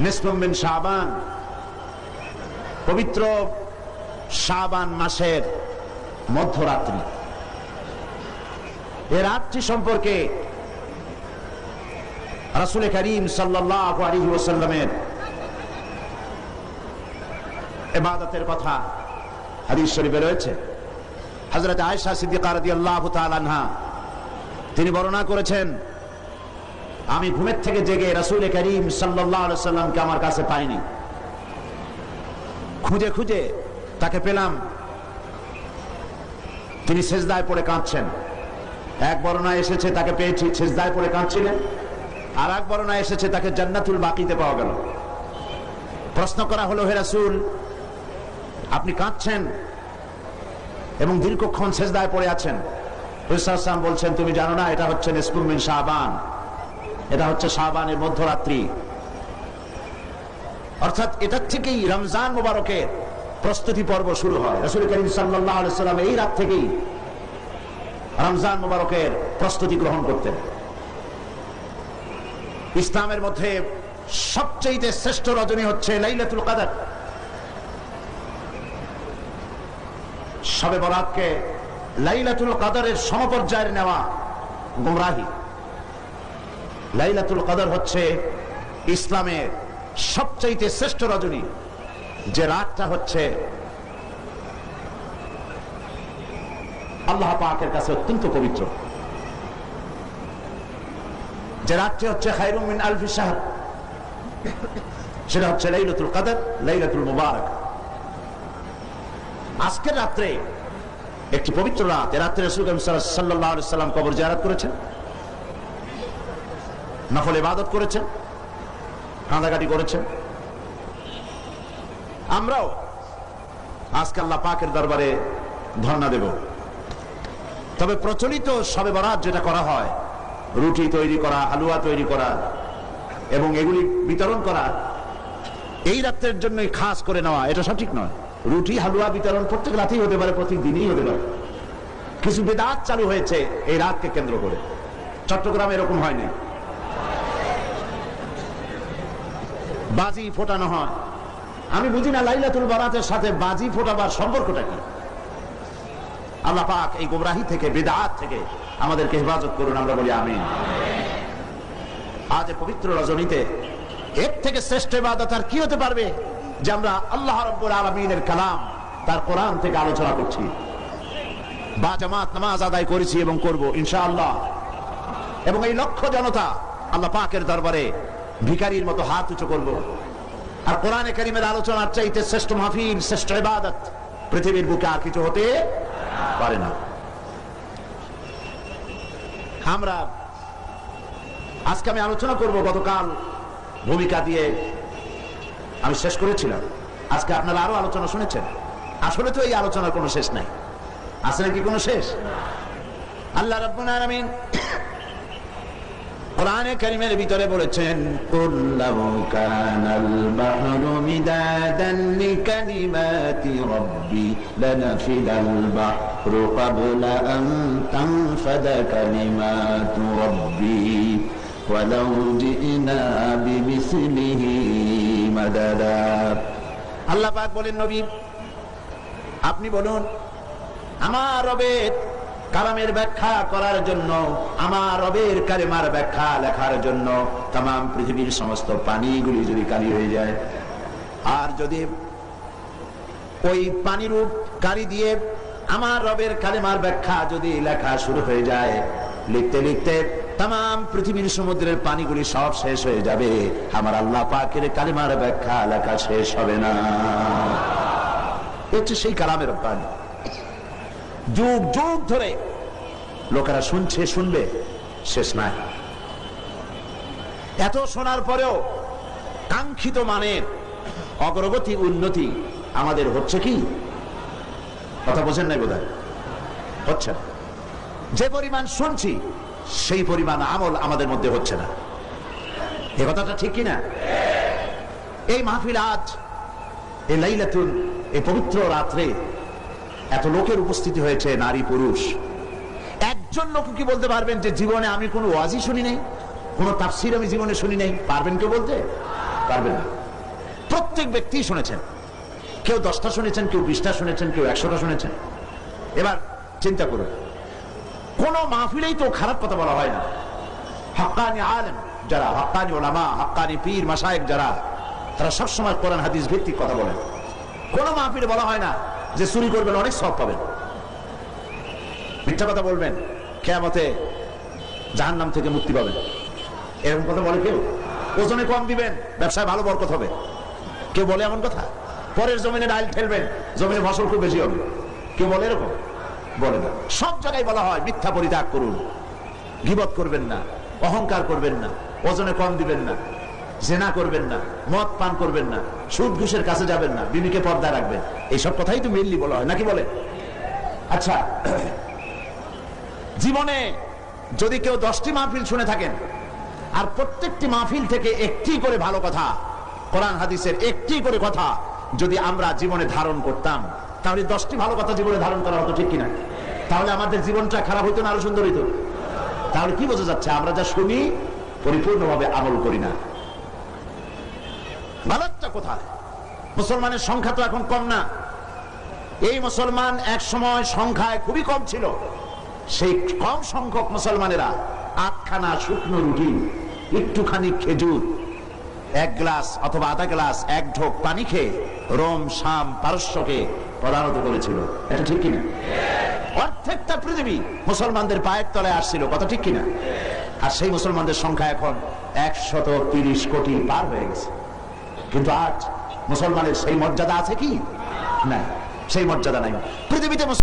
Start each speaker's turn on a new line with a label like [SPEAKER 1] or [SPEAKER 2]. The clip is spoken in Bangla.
[SPEAKER 1] নিসমিন শাবান পবিত্র শাবান মাসের মধ্যরাত্রি। এ রাত্রি সম্পর্কে রাসুল করিম সাল্লাহ আলী ওসাল্লামের এবাদতের কথা হাদিস শরীফে রয়েছে। হজরত আয়সা সিদ্দিকা রাদিয়াল্লাহু তাআলা তিনি বর্ণনা করেছেন আমি ঘুমের থেকে জেগে রাসূল করিম সাল্লামকে আমার কাছে পাইনি। খুঁজে খুঁজে তাকে পেলাম। তিনি সেজদায় পড়ে কাঁদছেন। এক বর্ণায় এসেছে তাকে পেয়েছি, সেজদায় পড়ে কাঁদছিলেন। আর এক বর্ণায় এসেছে তাকে জান্নাতুল বাকিতে পাওয়া গেল। প্রশ্ন করা হলো, হে রাসূল, আপনি কাঁদছেন এবং দীর্ঘক্ষণ সেজদায় পড়ে আছেন। বলছেন, তুমি জানো না, এটা হচ্ছে নেসকুমিন শাহবান এটা হচ্ছে শাহবানের মধ্যরাত্রি। অর্থাৎ এটার থেকেই রমজান মোবারকের প্রস্তুতি পর্ব শুরু হয়। রসুল করিম সাল্লাম এই রাত থেকেই রমজান মোবারকের প্রস্তুতি গ্রহণ করতেন। ইসলামের মধ্যে সবচেয়ে শ্রেষ্ঠ রজনী হচ্ছে লাইলাতুল কাদার। সবে বরাতকে লাইলাতুল কাদারের সমপর্যায়ের নেওয়া গুমরাহি। লাইলাতুল কাদার হচ্ছে ইসলামের সবচাইতে শ্রেষ্ঠ রজনী। যে রাতটা হচ্ছে আল্লাহ পাকের কাছে অত্যন্ত পবিত্র। যে রাতটি হচ্ছে খাইরুমিন আলফি শাহ সেটা হচ্ছে লাইলাতুল কাদার, লাইলাতুল মুবারক। আজকের রাত্রে একটি পবিত্র রাত, এ রাত্রে রসুল সাল্লাহ সাল্লাম কবর জায়ারাত করেছেন। নফল ইবাদত করেছেন, কাঁদাকাটি করেছেন। আমরাও আজকে আল্লাহ পাকের দরবারে ধর্ণা দেব। তবে প্রচলিত সবে বরাত যেটা করা হয়, রুটি তৈরি করা, হালুয়া তৈরি করা এবং এগুলি বিতরণ করা, এই রাত্রের জন্যই খাস করে নেওয়া, এটা সঠিক নয়। রুটি, হালুয়া বিতরণ প্রত্যেক রাতেই হতে পারে, প্রতিদিনই হতে পারে। কিছু বেদাত চালু হয়েছে এই রাতকে কেন্দ্র করে। চট্টগ্রামে এরকম হয়নি। বাজি ফোটানো হয়। আমি বুঝি না লাইলাতুল বারাতের সাথে বাজি ফোটাবার সম্পর্কটা কি? আল্লাহ পাক এই গোমরাহি থেকে, বেদাত থেকে আমাদেরকে হেফাজত করুন, আমরা বলি আমি আজ পবিত্র রজনীতে এর থেকে শ্রেষ্ঠ ইবাদত আর কি হতে পারবে? যে আমরা আল্লাহ রব্বুল আলমিনের কালাম তার কোরআন থেকে আলোচনা করছি। বা জামাত নামাজ আদায় করেছি এবং করব, ইনশাআল্লাহ। এবং এই লক্ষ্য জনতা আল্লাহ পাকের দরবারে ভিকারির মতো হাত উঁচু করব। আর কোরআনে করিমের আলোচনার চাইতে শ্রেষ্ঠ মাহফিল, শ্রেষ্ঠ ইবাদত পৃথিবীর বুকে আর কিছু হতে পারে না। আমরা আজকে আমি আলোচনা করব গতকাল ভূমিকা দিয়ে। আমি শেষ করেছিলাম। আজকে আপনারা আরও আলোচনা শুনেছেন। আসলে তো এই আলোচনার কোনো শেষ নাই। আছে নাকি কোনো শেষ? আল্লাহ রাব্বুল আলামিন কোরআনে কারিমের ভিতরে বলেছেন কুল্লাহু কানাল বাহরু মিদাদান লিকালিমাতি রাব্বি লানাফিদাল বাহরু ক্বাবলা আন তানফাদা কালিমাতু রাব্বি ولو جئنا بمثله مددا আল্লাহ পাক বলেন নবী আপনি বলুন আমার রবের কালামের ব্যাখ্যা করার জন্য, আমার রবের কালেমার ব্যাখ্যা লেখার জন্য তাম পৃথিবীর সমস্ত পানিগুলি যদি কালি হয়ে যায়। আর যদি ওই পানিরূপ কারি দিয়ে আমার রবের কালেমার ব্যাখ্যা যদি লেখা শুরু হয়ে যায়, লিখতে লিখতে তাম পৃথিবীর সমুদ্রের পানিগুলি সব শেষ হয়ে যাবে। আমার আল্লাহ পাকের কালিমার ব্যাখ্যা লেখা শেষ হবে না। হচ্ছে সেই কালামের পানি যুগ যুগ ধরে। লোকেরা শুনছে শুনবে শেষ নাই। এত শোনার পরেও কাঙ্ক্ষিত মানের অগ্রগতি উন্নতি আমাদের হচ্ছে কি? কথা বোঝেন নাই বোধ হচ্ছে না। যে পরিমাণ শুনছি সেই পরিমাণ আমল আমাদের মধ্যে হচ্ছে না। এ কথাটা ঠিক কিনা? এই মাহফিল আজ এই লাইলাতুল এই পবিত্র রাত্রে এত লোকের উপস্থিতি হয়েছে, নারী, পুরুষ। একজন লোক কি বলতে পারবেন যে জীবনে আমি কোনো ওয়াজই শুনি নাই? কোনো তাফসির আমি জীবনে শুনি নাই? পারবেন কেউ বলতে? পারবেন না। প্রত্যেক ব্যক্তি শুনেছেন। কেউ দশটা শুনেছেন, কেউ বিশটা শুনেছেন, কেউ একশোটা শুনেছেন। এবার চিন্তা করুন। কোন মাহফিলেই তো খারাপ কথা বলা হয় না। হাক্কানি আলেম যারা হাক্কানি ওলামা হাক্কানি পীর মাসায়েক যারা, তারা সবসময় কোরআন, হাদিস ভিত্তিক কথা বলেন। কোন মাহফিলে বলা হয় না যে চুরি করবেন, অনেক সব পাবেন। মিথ্যা কথা বলবেন, কেয়ামতে জাহান নাম থেকে মুক্তি পাবেন। এরকম কথা বলে কেউ? ওজনে কম দিবেন, ব্যবসায় ভালো বরকত হবে। কেউ বলে এমন কথা? পরের জমিনে ডাইল ঠেলবেন, জমিনে ফসল খুব বেশি হবে। কেউ বলে এরকম? বলে না। সব জায়গায় বলা হয়, মিথ্যা পরিত্যাগ করুন। গিবত করবেন না, অহংকার করবেন না, ওজনে কম দিবেন না। জেনা করবেন না, মদ পান করবেন না, সুদ ঘুষের কাছে যাবেন না, বিবিকে পর্দা রাখবেন। এইসব কথাই তো মেনলি বলা হয়, নাকি বলে? আচ্ছা জীবনে যদি কেউ দশটি মাহফিল শুনে থাকেন, আর প্রত্যেকটি মাহফিল থেকে একটি করে ভালো কথা, কোরআন হাদিসের একটি করে কথা যদি আমরা জীবনে ধারণ করতাম, তাহলে দশটি ভালো কথা জীবনে ধারণ করা হতো ঠিক কিনা? তাহলে আমাদের জীবনটা খারাপ হইতো না আরও সুন্দর হইতো? তাহলে কি বোঝা যাচ্ছে, আমরা যা শুনি, পরিপূর্ণভাবে আমল করি না। ভারতটা কোথায়? মুসলমানের সংখ্যা তো এখন কম না। এই মুসলমান এক সময় সংখ্যায় খুবই কম ছিল। সেই কম সংখ্যক মুসলমানেরা আটখানা শুকনো রুটি, একটুখানি খেজুর, এক গ্লাস অথবা আধা গ্লাস, এক ঢোক পানি খেয়ে রোম, শাম, পারস্যকে প্রধানত করেছিল। এটা ঠিক কিনা? অর্ধেকটা পৃথিবী মুসলমানদের পায়ের তলায় আসছিল, কথা ঠিক কিনা? আর সেই মুসলমানদের সংখ্যা এখন একশত কোটি পার হয়ে গেছে। কিন্তু আজ মুসলমানের সেই মর্যাদা আছে কি? না সেই মর্যাদা নাই। পৃথিবীতে